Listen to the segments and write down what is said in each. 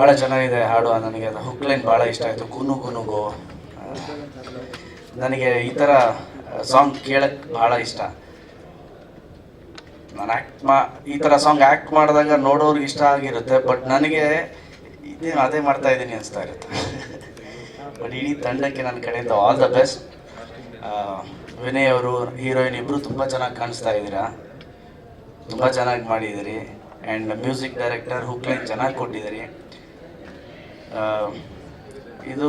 ಭಾಳ ಚೆನ್ನಾಗಿದೆ ಹಾಡು, ನನಗೆ ಅದು ಹುಕ್ ಲೈನ್ ಭಾಳ ಇಷ್ಟ ಆಯಿತು. ಕುನು ಕುನುಗು ನನಗೆ ಈ ಥರ ಸಾಂಗ್ ಕೇಳಕ್ಕೆ ಭಾಳ ಇಷ್ಟ. ನಾನು ಆ್ಯಕ್ಟ್ ಮಾ, ಈ ಥರ ಸಾಂಗ್ ಆ್ಯಕ್ಟ್ ಮಾಡಿದಾಗ ನೋಡೋರ್ಗೆ ಇಷ್ಟ ಆಗಿರುತ್ತೆ ಬಟ್ ನನಗೆ ಇದೇನು ಅದೇ ಮಾಡ್ತಾ ಇದ್ದೀನಿ ಅನಿಸ್ತಾ ಇರುತ್ತೆ. ಬಟ್ ಇಡೀ ತಂಡಕ್ಕೆ ನನ್ನ ಕಡೆಯಿಂದ ಆಲ್ ದ ಬೆಸ್ಟ್ ವಿನಯ್ ಅವರು, ಹೀರೋಯಿನ್ ಇಬ್ಬರು ತುಂಬ ಚೆನ್ನಾಗಿ ಕಾಣಿಸ್ತಾ ಇದ್ದೀರಾ? ತುಂಬ ಚೆನ್ನಾಗಿ ಮಾಡಿದ್ದೀರಿ. ಆ್ಯಂಡ್ ಮ್ಯೂಸಿಕ್ ಡೈರೆಕ್ಟರ್ ಹುಕ್ಲೈನ್ ಚೆನ್ನಾಗಿ ಕೊಟ್ಟಿದ್ದೀರಿ. ಇದು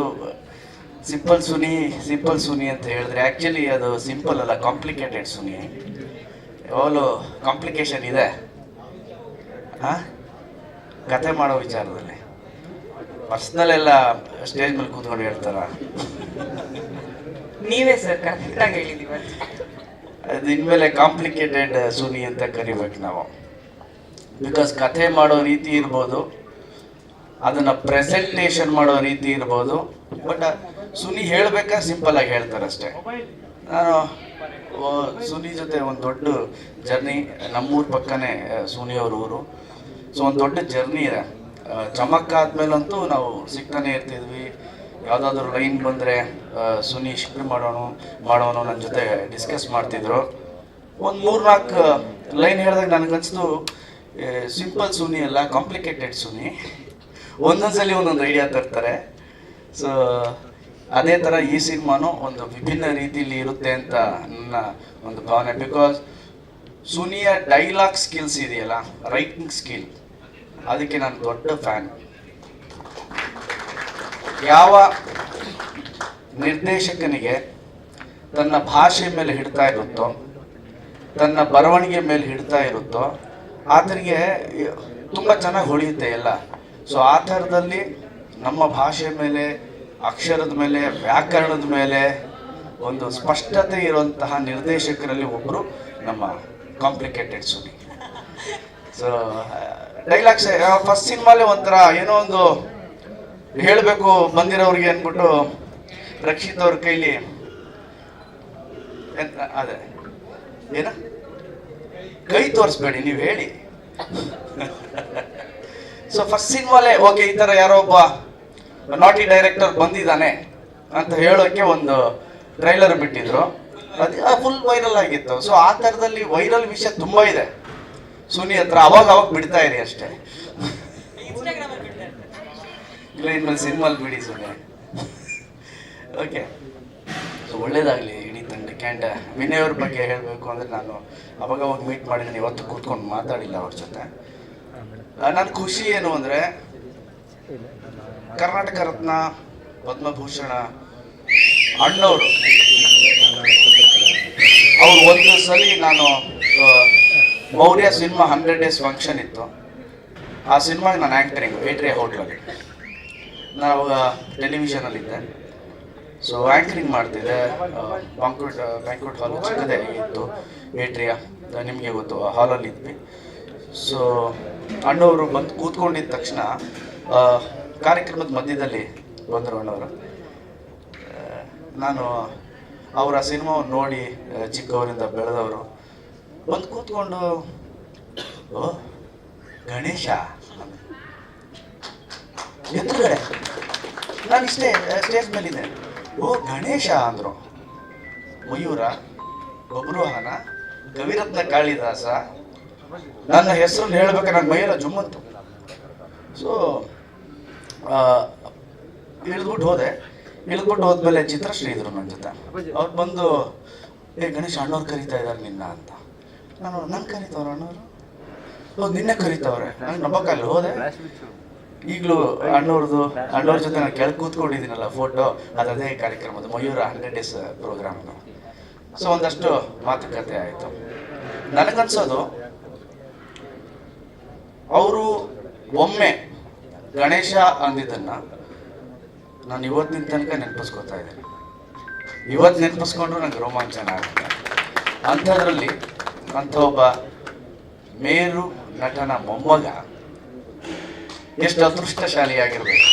ಸಿಂಪಲ್ ಸುನಿ ಸಿಂಪಲ್ ಸುನಿ ಅಂತ ಹೇಳಿದ್ರೆ ಆ್ಯಕ್ಚುಲಿ ಅದು ಸಿಂಪಲ್ ಅಲ್ಲ ಕಾಂಪ್ಲಿಕೇಟೆಡ್ ಸುನಿ. ಯಾವಾಗಲೂ ಕಾಂಪ್ಲಿಕೇಶನ್ ಇದೆ. ಹಾಂ ಕತೆ ಮಾಡೋ ವಿಚಾರದಲ್ಲಿ. ಪರ್ಸ್ನಲ್ ಎಲ್ಲ ಸ್ಟೇಜ್ ಮೇಲೆ ಕೂತ್ಕೊಂಡು ಹೇಳ್ತಾರ. ನೀವೇ ಸರ್ ಕರೆಕ್ಟಾಗಿ ಹೇಳಿದೀವಿ ಅದು ಇನ್ಮೇಲೆ ಕಾಂಪ್ಲಿಕೇಟೆಡ್ ಸುನಿ ಅಂತ ಕರಿಬೇಕು ನಾವು. ಬಿಕಾಸ್ ಕಥೆ ಮಾಡೋ ರೀತಿ ಇರ್ಬೋದು. ಅದನ್ನ ಪ್ರೆಸೆಂಟೇಷನ್ ಮಾಡೋ ರೀತಿ ಇರ್ಬೋದು. ಬಟ್ ಸುನಿ ಹೇಳ್ಬೇಕಾದ್ರೆ ಸಿಂಪಲ್ ಆಗಿ ಹೇಳ್ತಾರೆ ಅಷ್ಟೇ ನಾನು ಸುನಿ ಜೊತೆ ಒಂದು ದೊಡ್ಡ ಜರ್ನಿ ನಮ್ಮೂರ ಪಕ್ಕನೇ ಸುನಿ ಅವ್ರ ಊರು. ಸೊ ಒಂದು ದೊಡ್ಡ ಜರ್ನಿ ಇದೆ. ಚಮಕ್ ಆದ್ಮೇಲಂತೂ ನಾವು ಸಿಗ್ತಾನೆ ಇರ್ತಿದ್ವಿ. ಯಾವುದಾದ್ರೂ ಲೈನ್ ಬಂದರೆ ಸುನಿ ಶಿಫ್ಟ್ ಮಾಡೋಣ ಮಾಡೋಣ ನನ್ನ ಜೊತೆ ಡಿಸ್ಕಸ್ ಮಾಡ್ತಿದ್ರು. ಒಂದು ಮೂರ್ನಾಲ್ಕು ಲೈನ್ ಹೇಳಿದಾಗ ನನಗನ್ಸ್ತು ಸಿಂಪಲ್ ಸುನಿ ಅಲ್ಲ ಕಾಂಪ್ಲಿಕೇಟೆಡ್ ಸುನಿ. ಒಂದೊಂದ್ಸಲಿ ಒಂದೊಂದು ಐಡಿಯಾ ತರ್ತಾರೆ. ಸೊ ಅದೇ ಥರ ಈ ಸಿನಿಮಾನು ಒಂದು ವಿಭಿನ್ನ ರೀತಿಯಲ್ಲಿ ಇರುತ್ತೆ ಅಂತ ನನ್ನ ಒಂದು ಭಾವನೆ. ಬಿಕಾಸ್ ಸುನಿಯ ಡೈಲಾಗ್ ಸ್ಕಿಲ್ಸ್ ಇದೆಯಲ್ಲ ರೈಟಿಂಗ್ ಸ್ಕಿಲ್ ಅದಕ್ಕೆ ನಾನು ದೊಡ್ಡ ಫ್ಯಾನ್ ಯಾವ ನಿರ್ದೇಶಕನಿಗೆ ತನ್ನ ಭಾಷೆ ಮೇಲೆ ಹಿಡ್ತಾ ಇರುತ್ತೋ, ತನ್ನ ಬರವಣಿಗೆ ಮೇಲೆ ಹಿಡ್ತಾ ಇರುತ್ತೋ, ಆತನಿಗೆ ತುಂಬ ಚೆನ್ನಾಗಿ ಹೊಳೆಯುತ್ತೆ ಎಲ್ಲ. ಸೊ ಆ ಥರದಲ್ಲಿ ನಮ್ಮ ಭಾಷೆ ಮೇಲೆ, ಅಕ್ಷರದ ಮೇಲೆ, ವ್ಯಾಕರಣದ ಮೇಲೆ ಒಂದು ಸ್ಪಷ್ಟತೆ ಇರುವಂತಹ ನಿರ್ದೇಶಕರಲ್ಲಿ ಒಬ್ಬರು ನಮ್ಮ complicated Suni. So dialogues first ಸಿನಿಮಾಲೆ ಒಂಥರ ಏನೋ ಒಂದು ಹೇಳಬೇಕು ಬಂದಿರೋರಿಗೆ ಅಂದ್ಬಿಟ್ಟು ರಕ್ಷಿತ್ ಅವ್ರ ಕೈಲಿ ಅದೇ, ಏನ? ಕೈ ತೋರಿಸ್ಬೇಡಿ, ನೀವು ಹೇಳಿ. ಸೊ ಫಸ್ಟ್ ಸಿನಿಮಾಲೇ ಓಕೆ ಈ ತರ ಯಾರೋ ಒಬ್ಬ ನಾಟಿ ಡೈರೆಕ್ಟರ್ ಬಂದಿದ್ದಾನೆ ಅಂತ ಹೇಳೋಕೆ ಒಂದು ಟ್ರೈಲರ್ ಬಿಟ್ಟಿದ್ರು. ಅದು ಫುಲ್ ವೈರಲ್ ಆಗಿತ್ತು. ಸೊ ಆ ಥರದಲ್ಲಿ ವೈರಲ್ ವಿಷಯ ತುಂಬಾ ಇದೆ. ಸುನಿ ಹತ್ರ ಅವಾಗ ಅವಾಗ ಬಿಡ್ತಾ ಇರಿ ಅಷ್ಟೇ. ಸಿನಿಮಾಲ್ ಬಿಡಿ ಸುನಿ. ಓಕೆ ಸೊ ಒಳ್ಳೇದಾಗಲಿ ಇಡೀ ತಂಡ ಆ್ಯಂಡ್ ವಿನಯ್ ಅವ್ರ ಬಗ್ಗೆ ಹೇಳಬೇಕು ಅಂದರೆ ನಾನು ಅವಾಗ ಅವಾಗ ಮೀಟ್ ಮಾಡಿದ್ದೀನಿ ಇವತ್ತು ಕೂತ್ಕೊಂಡು ಮಾತಾಡಿಲ್ಲ ಅವ್ರ ಜೊತೆ. ನನ್ನ ಖುಷಿ ಏನು ಅಂದರೆ ಕರ್ನಾಟಕ ರತ್ನ, ಪದ್ಮಭೂಷಣ, ಅಣ್ಣವರು. ಅವ್ರು ಒಂದು ಸಲ ನಾನು Maurya cinema hundred days function ಇತ್ತು. ಆ ಸಿನಿಮಾಗೆ ನಾನು ಆ್ಯಕ್ಟರಿಂಗ್ ಏಟ್ರಿಯಾ ಹೋಟ್ಲಲ್ಲಿ ನಾವು ಟೆಲಿವಿಷನಲ್ಲಿದ್ದೆ ಸೊ ಆ್ಯಂಕರಿಂಗ್ ಮಾಡ್ತಿದ್ದೆ. ಬ್ಯಾಂಕ್ವೆಟ್ ಬ್ಯಾಂಕ್ವೆಟ್ ಹಾಲ್ ಚಿಕ್ಕದೇ ಇತ್ತು. ಬೇಟ್ರಿಯ ನಿಮಗೆ ಗೊತ್ತು ಹಾಲಲ್ಲಿ ಇದ್ವಿ. ಸೊ ಅಣ್ಣವರು ಬಂದು ಕೂತ್ಕೊಂಡಿದ್ದ ತಕ್ಷಣ ಕಾರ್ಯಕ್ರಮದ ಮಧ್ಯದಲ್ಲಿ ಬಂದರು ಅಣ್ಣವರು. ನಾನು ಅವರ ಸಿನಿಮಾವನ್ನು ನೋಡಿ ಚಿಕ್ಕವರಿಂದ ಬೆಳೆದವರು ಬಂದು ಕೂತ್ಕೊಂಡು, ಓ, ಗಣೇಶ! ಎದುರುಗಡೆ ನಾನು ಇಷ್ಟೇ ಸ್ಟೇಜ್ ಮೇಲಿದ್ದೆ. ಓ, ಗಣೇಶ! ಅಂದರು. ಮಯೂರ ಬಬ್ರುಹಾನ ಕವಿರತ್ನ ಕಾಳಿದಾಸ ನನ್ನ ಹೆಸರನ್ನು ಹೇಳಬೇಕು ನನ್ನ ಮೈಯೆಲ್ಲ ಜುಮ್ಮಂತು ಸೊ ಇಳಿದ್ಬಿಟ್ಟು ಹೋದೆ. ಇಳಿದ್ಬಿಟ್ಟು ಹೋದ್ಮೇಲೆ ಚಿತ್ರಶ್ರೀ ಇದ್ರು ನನ್ನ ಜೊತೆ. ಅವ್ರು ಬಂದು, ಏ ಗಣೇಶ್, ಅಣ್ಣವ್ರು ಕರೀತಾ ಇದ್ದಾರೆ ನಿನ್ನ ಅಂತ. ನಾನು ನನ್ನ ಕರೀತವ್ರ ಅಣ್ಣವರು? ಓ, ನಿನ್ನೆ ಕರೀತವ್ರೆ. ನಂಗೆ ನಂಬಕ್ಕಲ್ಲಿ ಹೋದೆ. ಈಗಲೂ ಅಣ್ಣವ್ರದ್ದು ಅಣ್ಣವ್ರ ಜೊತೆ ನಾನು ಕೆಳಗೆ ಕೂತ್ಕೊಂಡಿದ್ದೀನಲ್ಲ ಫೋಟೋ ಅದರದೇ ಅದೇ ಕಾರ್ಯಕ್ರಮದ Mayura hundred days program so ಒಂದಷ್ಟು ಮಾತುಕತೆ ಆಯಿತು. ನನಗನ್ಸೋದು ಅವರು ಒಮ್ಮೆ ಗಣೇಶ ಅಂದಿದ್ದನ್ನ ನಾನು ಇವತ್ತಿನ ತನಕ ನೆನಪಿಸ್ಕೊತಾ ಇದ್ದೀನಿ. ಇವತ್ತು ನೆನಪಿಸ್ಕೊಂಡ್ರು ನಂಗೆ ರೋಮಾಂಚನ ಆಗುತ್ತೆ. ಅಂಥದ್ರಲ್ಲಿ ಅಂಥ ಒಬ್ಬ ಮೇರು ನಟನ ಮೊಮ್ಮಗ ಎಷ್ಟು ಅದೃಷ್ಟಶಾಲಿಯಾಗಿರ್ಬೇಕು?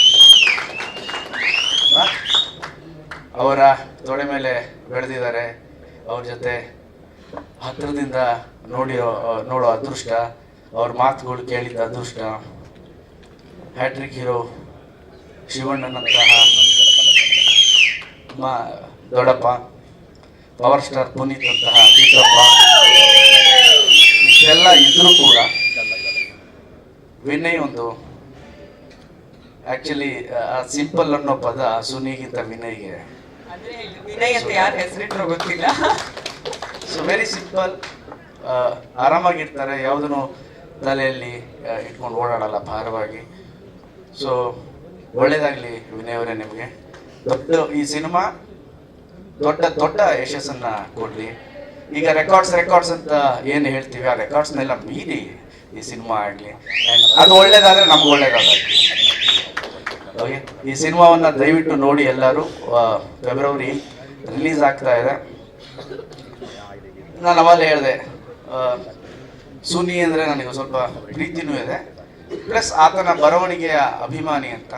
ಅವರ ತೊಡೆ ಮೇಲೆ ಬೆಳೆದಿದ್ದಾರೆ. ಅವ್ರ ಜೊತೆ ಹತ್ತಿರದಿಂದ ನೋಡಿರೋ, ನೋಡೋ ಅದೃಷ್ಟ ಅವ್ರ ಮಾತುಗಳು ಕೇಳಿದ ಅದೃಷ್ಟ. ಹ್ಯಾಟ್ರಿಕ್ ಹೀರೋ ಶಿವಣ್ಣನಂತಹ ಮಾ ದೊಡ್ಡಪ್ಪ ಪವರ್ ಸ್ಟಾರ್ ಪುನೀತ್ ಅಂತಹ ಚಿಕ್ಕಪ್ಪ ಇಷ್ಟೆಲ್ಲ ಇದ್ರೂ ಕೂಡ ವಿನಯ್ ಒಂದು ಆಕ್ಚುಲಿ ಸಿಂಪಲ್ ಅನ್ನೋ ಪದ ಸುನಿಗಿಂತ ವಿನಯ್ಗೆ. ವಿನಯ್ ಅಂತ ಯಾರು ಹೆಸರಿಟ್ರೋ ಗೊತ್ತಿಲ್ಲ. ಸೊ ವೆರಿ ಸಿಂಪಲ್ ಆರಾಮಾಗಿರ್ತಾರೆ. ಯಾವುದನ್ನು ತಲೆಯಲ್ಲಿ ಇಟ್ಕೊಂಡು ಓಡಾಡಲ್ಲ ಭಾರವಾಗಿ. ಸೊ ಒಳ್ಳೇದಾಗಲಿ ವಿನಯವರೇ ನಿಮಗೆ. ದೊಡ್ಡ ಈ ಸಿನಿಮಾ ದೊಡ್ಡ ದೊಡ್ಡ ಯಶಸ್ಸನ್ನ ಕೊಡಲಿ. ಈಗ ರೆಕಾರ್ಡ್ಸ್ ರೆಕಾರ್ಡ್ಸ್ ಅಂತ ಏನು ಹೇಳ್ತೀವಿ, ಆ ರೆಕಾರ್ಡ್ಸ್ನೆಲ್ಲ ಮೀರಿ ಈ ಸಿನಿಮಾ ಆಗಲಿ. ಅದು ಒಳ್ಳೇದಾದ್ರೆ ನಮ್ಗೆ ಒಳ್ಳೇದಾಗಲಿ. ಓಕೆ ಈ ಸಿನಿಮಾವನ್ನ ದಯವಿಟ್ಟು ನೋಡಿ ಎಲ್ಲರೂ. ಫೆಬ್ರವರಿ ರಿಲೀಸ್ ಆಗ್ತಾ ಇದೆ. ನಾನು ಅವಾಗಲೇ ಹೇಳಿದೆ ಸುನಿ ಅಂದರೆ ನನಗೆ ಸ್ವಲ್ಪ ಪ್ರೀತಿನೂ ಇದೆ. ಪ್ಲಸ್ ಆತನ ಬರವಣಿಗೆಯ ಅಭಿಮಾನಿ ಅಂತ.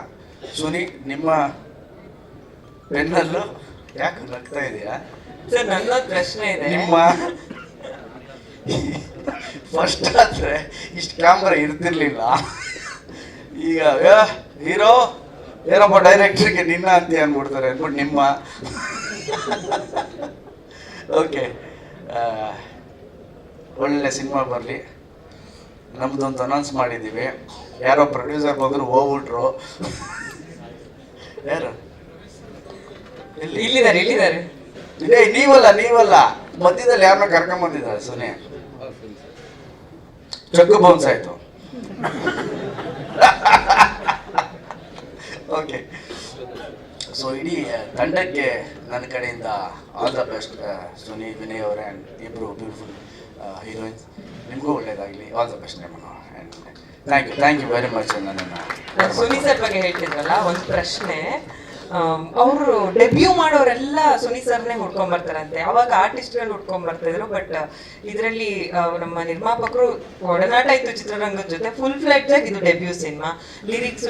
ಸುನಿ ನಿಮ್ಮ ಬೆನ್ನಲ್ಲೂ ಯಾಕೆ ನಗ್ತಾ ಇದೆಯಾ? ಸರ್ ನನ್ನ ಪ್ರಶ್ನೆ ಇದೆ. ನಿಮ್ಮ ಫಸ್ಟ್ ಆದ್ರೆ ಇಷ್ಟು ಕ್ಯಾಮ್ರ ಇರ್ತಿರ್ಲಿಲ್ಲ. ಈಗ ಹೀರೋ ಏನಪ್ಪ ಡೈರೆಕ್ಟ್ರಿಗೆ ನಿನ್ನ ಅಂತ ಅಂದ್ಬಿಡ್ತಾರೆ ಅಂದ್ಬಿಟ್ಟು ನಿಮ್ಮ. ಓಕೆ ಒಳ್ಳೆ ಸಿನಿಮಾ ಬರಲಿ. ನಮ್ದೊಂದು ಅನೌನ್ಸ್ ಮಾಡಿದ್ದೀವಿ ಯಾರೋ ಪ್ರೊಡ್ಯೂಸರ್ ಬಂದ್ರು ಹೋಗ್ಬಿಟ್ರು. ಯಾರು? ಇಲ್ಲಿದ್ದಾರೆ ಇಲ್ಲಿದ್ದಾರೆ. ಇದೇ ನೀವಲ್ಲ ನೀವಲ್ಲ. ಮಧ್ಯದಲ್ಲಿ ಯಾರನ್ನ ಕರ್ಕೊಂಡ್ ಬಂದಿದ್ದಾರೆ ಸುನಿ. ಚಕ್ಕು ಬೌನ್ಸ್ ಆಯ್ತು. ಓಕೆ ಸೊ ಇಡೀ ತಂಡಕ್ಕೆ ನನ್ನ ಕಡೆಯಿಂದ all the best Suni Vinay ಅವರೇ ಆ್ಯಂಡ್ ಇಬ್ಬರು ಬ್ಯೂಟಿಫುಲ್ ಹೀರೋಯಿನ್ಸ್ ನಿಮಗೂ ಒಳ್ಳೇದಾಗಲಿ. All the best and thank you thank you very much ನನ್ನನ್ನು ನಾನು ಸುನಿ ಸರ್ ಬಗ್ಗೆ ಹೇಳ್ತಿದ್ರಲ್ಲ, ಒಂದು ಪ್ರಶ್ನೆ. ಅವರು ಡೆಬ್ಯೂ ಮಾಡೋರೆಲ್ಲ ಸುನಿ ಸರ್ನೇ ಹುಡ್ಕೊಂಡ್ ಬರ್ತಾರಂತೆ ಅವಾಗ ಆರ್ಟಿಸ್ಟ್ಗಳು ಹುಡ್ಕೊಂಡ್ ಬರ್ತಿದ್ರು ಬಟ್ ಇದರಲ್ಲಿ ನಮ್ಮ ನಿರ್ಮಾಪಕರು ಒಡನಾಟ ಇತ್ತು ಚಿತ್ರರಂಗದ ಜೊತೆ ಫುಲ್ ಫ್ಲೆಡ್ಜ್ ಆಗಿ ಇದು ಡೆಬ್ಯೂ ಸಿನಿಮಾ. ಲಿರಿಕ್ಸ್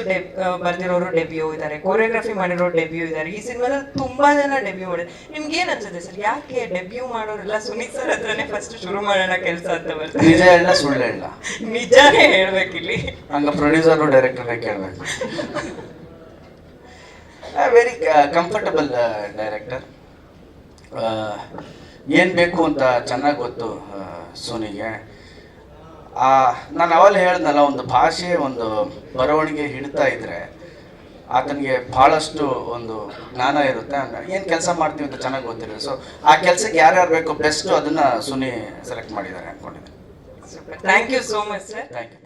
ಬರ್ದಿರೋರು ಡೆಬ್ಯೂ ಇದ್ದಾರೆ ಕೋರಿಯೋಗ್ರಫಿ ಮಾಡಿರೋ ಡೆಬ್ಯೂ ಇದ್ದಾರೆ ಈ ಸಿನಿಮಾದಲ್ಲಿ ತುಂಬಾ ಜನ ಡೆಬ್ಯೂ ಮಾಡಿದ್ರು ನಿಮ್ಗೆ ಏನ್ ಅನ್ಸುತ್ತೆ ಸರ್? ಯಾಕೆ ಡೆಬ್ಯೂ ಮಾಡೋರೆಲ್ಲ ಸುನಿ ಸರ್ ಹತ್ರನೇ ಫಸ್ಟ್ ಶುರು ಮಾಡೋಣ ಕೆಲಸ ಅಂತ ಬರ್ತಾರೆ ನಿಜ ಸುಳ್ಳು ನಿಜಾನೇ ಹೇಳ್ಬೇಕಿಲ್ಲಿ. ಹಂಗ ಪ್ರೊಡ್ಯೂಸರ್ ಡೈರೆಕ್ಟರ್ ಕೇಳಬೇಕು. ವೆರಿ ಕಂಫರ್ಟಬಲ್ ಡೈರೆಕ್ಟರ್ ಏನು ಬೇಕು ಅಂತ ಚೆನ್ನಾಗಿ ಗೊತ್ತು ಸೋನಿಗೆ. ನಾನು ಅವಲ್ಲಿ ಹೇಳ್ದಲ್ಲ ಒಂದು ಭಾಷೆ ಒಂದು ಬರವಣಿಗೆ ಹಿಡ್ತಾ ಇದ್ದರೆ ಆತನಿಗೆ ಭಾಳಷ್ಟು ಒಂದು ಜ್ಞಾನ ಇರುತ್ತೆ ಏನು ಕೆಲಸ ಮಾಡ್ತೀವಿ ಅಂತ ಚೆನ್ನಾಗಿ ಗೊತ್ತಿಲ್ಲ ಸೊ ಆ ಕೆಲಸಕ್ಕೆ ಯಾರ್ಯಾರು ಬೇಕು ಬೆಸ್ಟು ಅದನ್ನು ಸುನಿ ಸೆಲೆಕ್ಟ್ ಮಾಡಿದ್ದಾರೆ ಅಂದ್ಕೊಂಡಿದ್ದೀನಿ thank you so much sir thank you